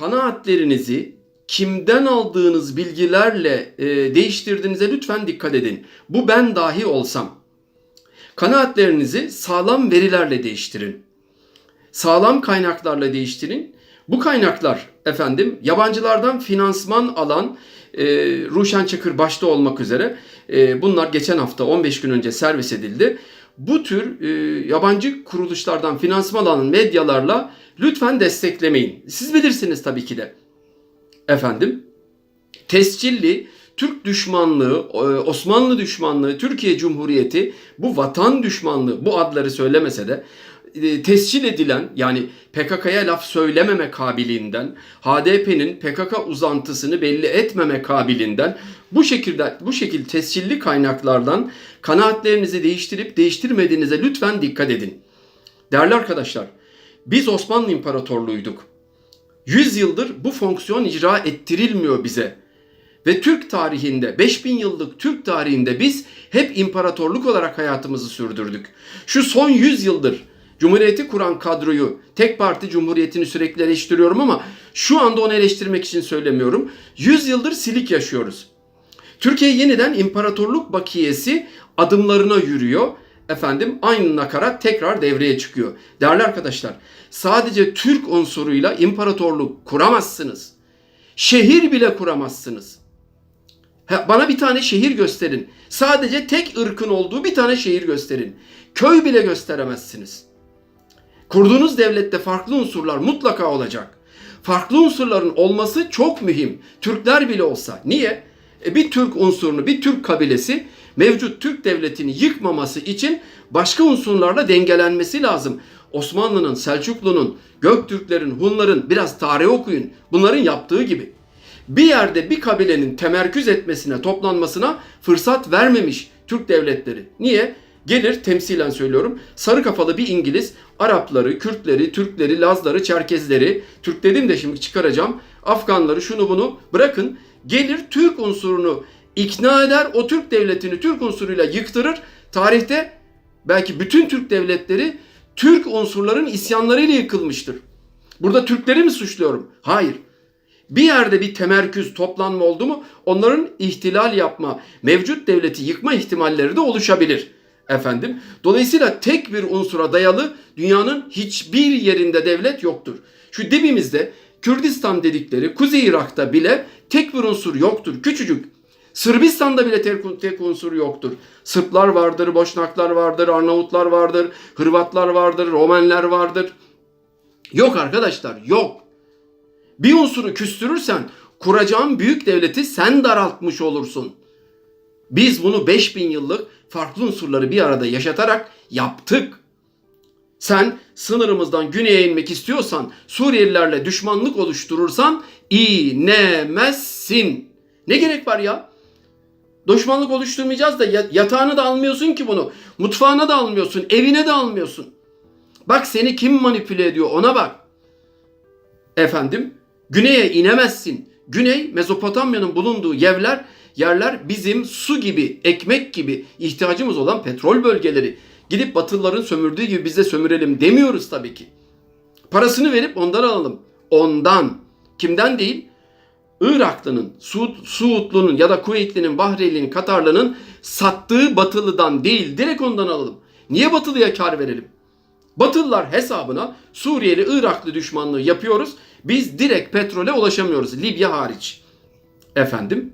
kanaatlerinizi kimden aldığınız bilgilerle e, değiştirdiğinize lütfen dikkat edin. Bu ben dahi olsam. Kanaatlerinizi sağlam verilerle değiştirin. Sağlam kaynaklarla değiştirin. Bu kaynaklar efendim yabancılardan finansman alan e, Ruşen Çakır başta olmak üzere e, bunlar geçen hafta 15 gün önce servis edildi. Bu tür e, yabancı kuruluşlardan finansman alan medyalarla lütfen desteklemeyin. Siz bilirsiniz tabii ki de. Efendim tescilli Türk düşmanlığı, e, Osmanlı düşmanlığı, Türkiye Cumhuriyeti bu vatan düşmanlığı bu adları söylemese de tescil edilen yani PKK'ya laf söylememe kabiliğinden, HDP'nin PKK uzantısını belli etmeme kabiliğinden bu şekilde bu şekilde tescilli kaynaklardan kanaatlerinizi değiştirip değiştirmediğinize lütfen dikkat edin. Değerli arkadaşlar, biz Osmanlı İmparatorluğuyduk. 100 yıldır bu fonksiyon icra ettirilmiyor bize. Ve Türk tarihinde 5000 yıllık Türk tarihinde biz hep imparatorluk olarak hayatımızı sürdürdük. Şu son 100 yıldır Cumhuriyeti kuran kadroyu, tek parti cumhuriyetini sürekli eleştiriyorum ama şu anda onu eleştirmek için söylemiyorum. 100 yıldır silik yaşıyoruz. Türkiye yeniden imparatorluk bakiyesi adımlarına yürüyor. Efendim aynı nakarat tekrar devreye çıkıyor. Değerli arkadaşlar, sadece Türk unsuruyla imparatorluk kuramazsınız. Şehir bile kuramazsınız. Bana bir tane şehir gösterin. Sadece tek ırkın olduğu bir tane şehir gösterin. Köy bile gösteremezsiniz. Kurduğunuz devlette farklı unsurlar mutlaka olacak. Farklı unsurların olması çok mühim. Türkler bile olsa. Niye? E bir Türk unsurunu, bir Türk kabilesi mevcut Türk devletini yıkmaması için başka unsurlarla dengelenmesi lazım. Osmanlı'nın, Selçuklu'nun, Göktürklerin, Hunların biraz tarih okuyun. Bunların yaptığı gibi. Bir yerde bir kabilenin temerküz etmesine, toplanmasına fırsat vermemiş Türk devletleri. Niye? Gelir temsilen söylüyorum. Sarı kafalı bir İngiliz Arapları, Kürtleri, Türkleri, Lazları, Çerkezleri, Türk dedim de şimdi çıkaracağım. Afganları şunu bunu bırakın. Gelir Türk unsurunu ikna eder. O Türk devletini Türk unsuruyla yıktırır. Tarihte belki bütün Türk devletleri Türk unsurların isyanlarıyla yıkılmıştır. Burada Türkleri mi suçluyorum? Hayır. Bir yerde bir temerküz, toplanma oldu mu onların ihtilal yapma, mevcut devleti yıkma ihtimalleri de oluşabilir. Efendim. Dolayısıyla tek bir unsura dayalı dünyanın hiçbir yerinde devlet yoktur. Şu dibimizde Kürdistan dedikleri Kuzey Irak'ta bile tek bir unsur yoktur. Küçücük. Sırbistan'da bile tek, tek unsur yoktur. Sırplar vardır, Boşnaklar vardır, Arnavutlar vardır, Hırvatlar vardır, Romenler vardır. Yok arkadaşlar, yok. Bir unsuru küstürürsen kuracağın büyük devleti sen daraltmış olursun. Biz bunu 5000 yıllık farklı unsurları bir arada yaşatarak yaptık. Sen sınırımızdan güneye inmek istiyorsan, Suriyelilerle düşmanlık oluşturursan inemezsin. Ne gerek var ya? Düşmanlık oluşturmayacağız da yatağını da almıyorsun ki bunu. Mutfağına da almıyorsun, evine de almıyorsun. Bak seni kim manipüle ediyor ona bak. Efendim, güneye inemezsin. Güney Mezopotamya'nın bulunduğu yerler yerler bizim su gibi, ekmek gibi ihtiyacımız olan petrol bölgeleri. Gidip Batılıların sömürdüğü gibi biz de sömürelim demiyoruz tabii ki. Parasını verip ondan alalım. Ondan. Kimden değil? Iraklı'nın, Suud, Suudlu'nun ya da Kuveytli'nin, Bahreyli'nin, Katarlı'nın sattığı Batılı'dan değil direkt ondan alalım. Niye Batılı'ya kar verelim? Batılılar hesabına Suriyeli, Iraklı düşmanlığı yapıyoruz. Biz direkt petrole ulaşamıyoruz. Libya hariç. Efendim?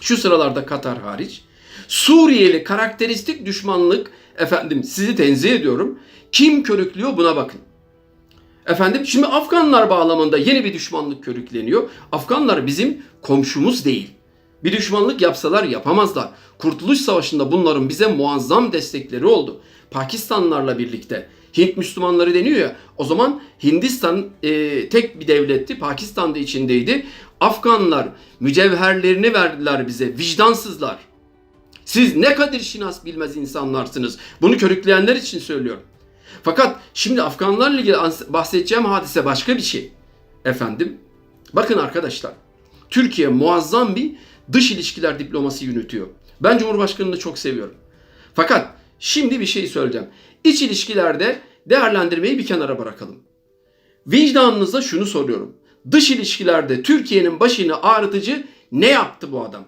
Şu sıralarda Katar hariç. Suriyeli karakteristik düşmanlık efendim sizi tenzih ediyorum. Kim körüklüyor buna bakın. Efendim şimdi Afganlar bağlamında yeni bir düşmanlık körükleniyor. Afganlar bizim komşumuz değil. Bir düşmanlık yapsalar yapamazlar. Kurtuluş Savaşı'nda bunların bize muazzam destekleri oldu. Pakistanlarla birlikte. Hint Müslümanları deniyor ya. O zaman Hindistan e, tek bir devletti. Pakistan da içindeydi. Afganlar mücevherlerini verdiler bize. Vicdansızlar. Siz ne kadir şinas bilmez insanlarsınız. Bunu körükleyenler için söylüyorum. Fakat şimdi Afganlarla ilgili bahsedeceğim hadise başka bir şey. Efendim, bakın arkadaşlar. Türkiye muazzam bir dış ilişkiler diploması yürütüyor. Ben Cumhurbaşkanı'nı çok seviyorum. Fakat şimdi bir şey söyleyeceğim. İç ilişkilerde değerlendirmeyi bir kenara bırakalım. Vicdanınıza şunu soruyorum. Dış ilişkilerde Türkiye'nin başını ağrıtıcı ne yaptı bu adam?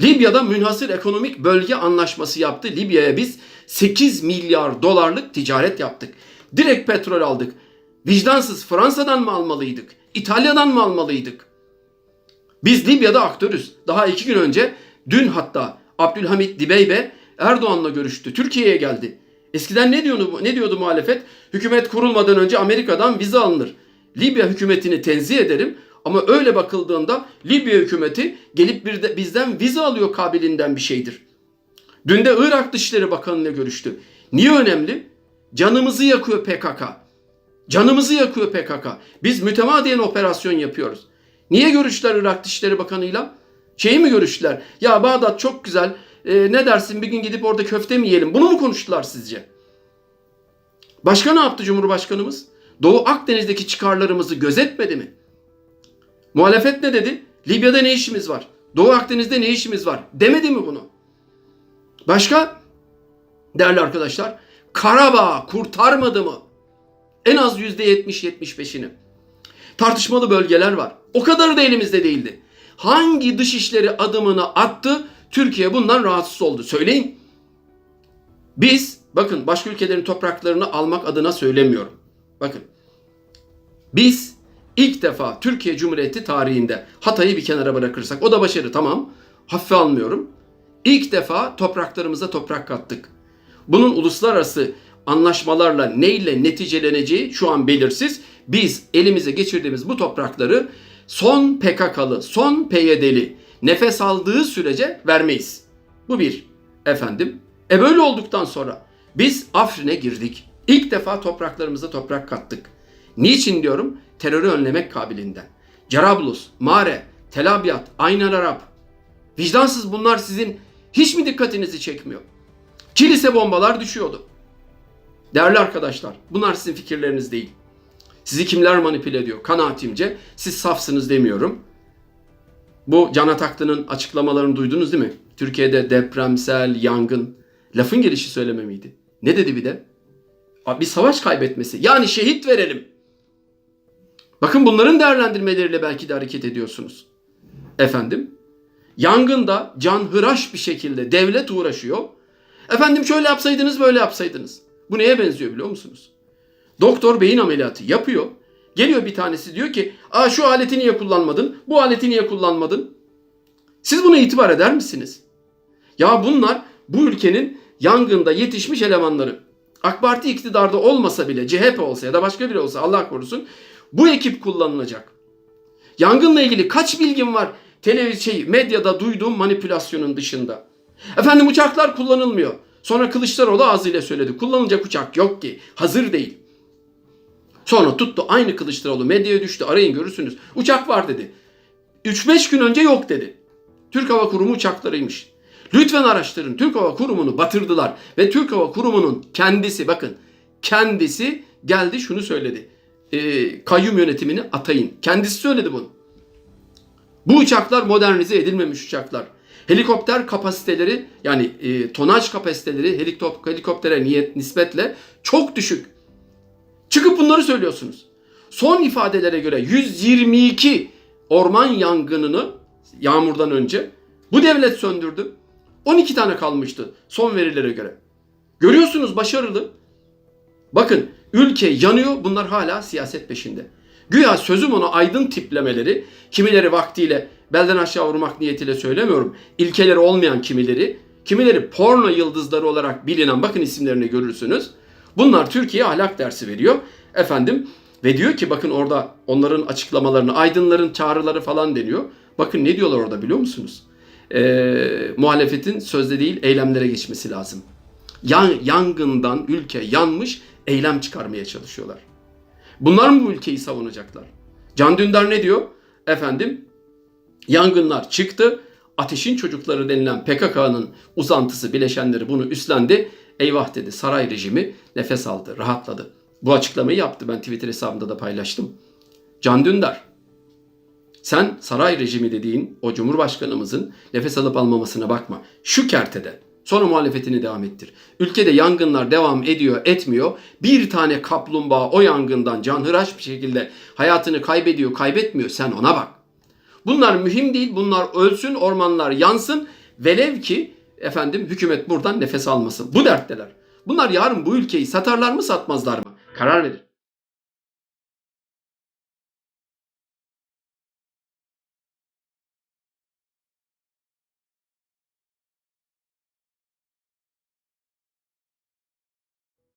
Libya'da münhasır ekonomik bölge anlaşması yaptı. Libya'ya biz 8 milyar dolarlık ticaret yaptık. Direkt petrol aldık. Vicdansız Fransa'dan mı almalıydık? İtalya'dan mı almalıydık? Biz Libya'da aktörüz. Daha iki gün önce dün hatta Abdülhamit Dibeybe Erdoğan'la görüştü. Türkiye'ye geldi. Eskiden ne diyordu, ne diyordu muhalefet? Hükümet kurulmadan önce Amerika'dan vize alınır. Libya hükümetini tenzih ederim ama öyle bakıldığında Libya hükümeti gelip bir de bizden vize alıyor kabilinden bir şeydir. Dün de Irak Dışişleri Bakanı ile görüştü. Niye önemli? Canımızı yakıyor PKK. Canımızı yakıyor PKK. Biz mütemadiyen operasyon yapıyoruz. Niye görüştüler Irak Dışişleri Bakanı'yla? Şeyi mi görüştüler? Ya Bağdat çok güzel. Ee, ne dersin bir gün gidip orada köfte mi yiyelim? Bunu mu konuştular sizce? Başka ne yaptı Cumhurbaşkanımız? Doğu Akdeniz'deki çıkarlarımızı gözetmedi mi? Muhalefet ne dedi? Libya'da ne işimiz var? Doğu Akdeniz'de ne işimiz var? Demedi mi bunu? Başka? Değerli arkadaşlar, Karabağ kurtarmadı mı? En az %70-75'ini. Tartışmalı bölgeler var. O kadarı da elimizde değildi. Hangi dışişleri adımını attı? Türkiye bundan rahatsız oldu. Söyleyin. Biz bakın başka ülkelerin topraklarını almak adına söylemiyorum. Bakın. Biz ilk defa Türkiye Cumhuriyeti tarihinde Hatay'ı bir kenara bırakırsak o da başarı tamam. Hafife almıyorum. İlk defa topraklarımıza toprak kattık. Bunun uluslararası anlaşmalarla neyle neticeleneceği şu an belirsiz. Biz elimize geçirdiğimiz bu toprakları son PKK'lı, son PYD'li nefes aldığı sürece vermeyiz. Bu bir. Efendim. E böyle olduktan sonra biz Afrin'e girdik. İlk defa topraklarımıza toprak kattık. Niçin diyorum? Terörü önlemek kabiliğinden. Cerablus, Mare, Tel Abyad, Aynar Arap. Vicdansız bunlar sizin hiç mi dikkatinizi çekmiyor? Kilise bombalar düşüyordu. Değerli arkadaşlar, bunlar sizin fikirleriniz değil. Sizi kimler manipüle ediyor? Kanaatimce siz safsınız demiyorum. Bu Can Ataklı'nın açıklamalarını duydunuz değil mi? Türkiye'de depremsel, yangın. Lafın gelişi söyleme miydi? Ne dedi bir de? Bir savaş kaybetmesi. Yani şehit verelim. Bakın bunların değerlendirmeleriyle belki de hareket ediyorsunuz. Efendim? Yangında canhıraş bir şekilde devlet uğraşıyor. Efendim şöyle yapsaydınız böyle yapsaydınız. Bu neye benziyor biliyor musunuz? Doktor beyin ameliyatı yapıyor. Geliyor bir tanesi diyor ki Aa, şu aleti niye kullanmadın? Bu aleti niye kullanmadın? Siz buna itibar eder misiniz? Ya bunlar bu ülkenin yangında yetişmiş elemanları. AK Parti iktidarda olmasa bile CHP olsa ya da başka biri olsa Allah korusun bu ekip kullanılacak. Yangınla ilgili kaç bilgim var televizyon şey, medyada duyduğum manipülasyonun dışında. Efendim uçaklar kullanılmıyor. Sonra Kılıçdaroğlu ağzıyla söyledi. Kullanılacak uçak yok ki. Hazır değil. Sonra tuttu aynı Kılıçdaroğlu medyaya düştü. Arayın görürsünüz. Uçak var dedi. 3-5 gün önce yok dedi. Türk Hava Kurumu uçaklarıymış. Lütfen araştırın. Türk Hava Kurumu'nu batırdılar. Ve Türk Hava Kurumu'nun kendisi bakın kendisi geldi şunu söyledi. E, kayyum yönetimini atayın. Kendisi söyledi bunu. Bu uçaklar modernize edilmemiş uçaklar. Helikopter kapasiteleri yani e, tonaj kapasiteleri helikop helikoptere niyet nispetle çok düşük. Çıkıp bunları söylüyorsunuz. Son ifadelere göre 122 orman yangınını yağmurdan önce bu devlet söndürdü. 12 tane kalmıştı son verilere göre. Görüyorsunuz başarılı. Bakın ülke yanıyor bunlar hala siyaset peşinde. Güya sözüm ona aydın tiplemeleri, kimileri vaktiyle belden aşağı vurmak niyetiyle söylemiyorum. İlkeleri olmayan kimileri, kimileri porno yıldızları olarak bilinen bakın isimlerini görürsünüz. Bunlar Türkiye ahlak dersi veriyor. Efendim ve diyor ki bakın orada onların açıklamalarını, aydınların çağrıları falan deniyor. Bakın ne diyorlar orada biliyor musunuz? Ee, muhalefetin sözde değil eylemlere geçmesi lazım. Yan, yangından ülke yanmış eylem çıkarmaya çalışıyorlar. Bunlar mı bu ülkeyi savunacaklar? Can Dündar ne diyor? Efendim yangınlar çıktı. Ateşin çocukları denilen PKK'nın uzantısı bileşenleri bunu üstlendi. Eyvah dedi saray rejimi nefes aldı, rahatladı. Bu açıklamayı yaptı ben Twitter hesabımda da paylaştım. Can Dündar sen saray rejimi dediğin o cumhurbaşkanımızın nefes alıp almamasına bakma. Şu kertede Sonra muhalefetini devam ettir. Ülkede yangınlar devam ediyor, etmiyor. Bir tane kaplumbağa o yangından canhıraş bir şekilde hayatını kaybediyor, kaybetmiyor. Sen ona bak. Bunlar mühim değil. Bunlar ölsün, ormanlar yansın. Velev ki efendim hükümet buradan nefes almasın. Bu dertteler. Bunlar yarın bu ülkeyi satarlar mı satmazlar mı? Karar verin.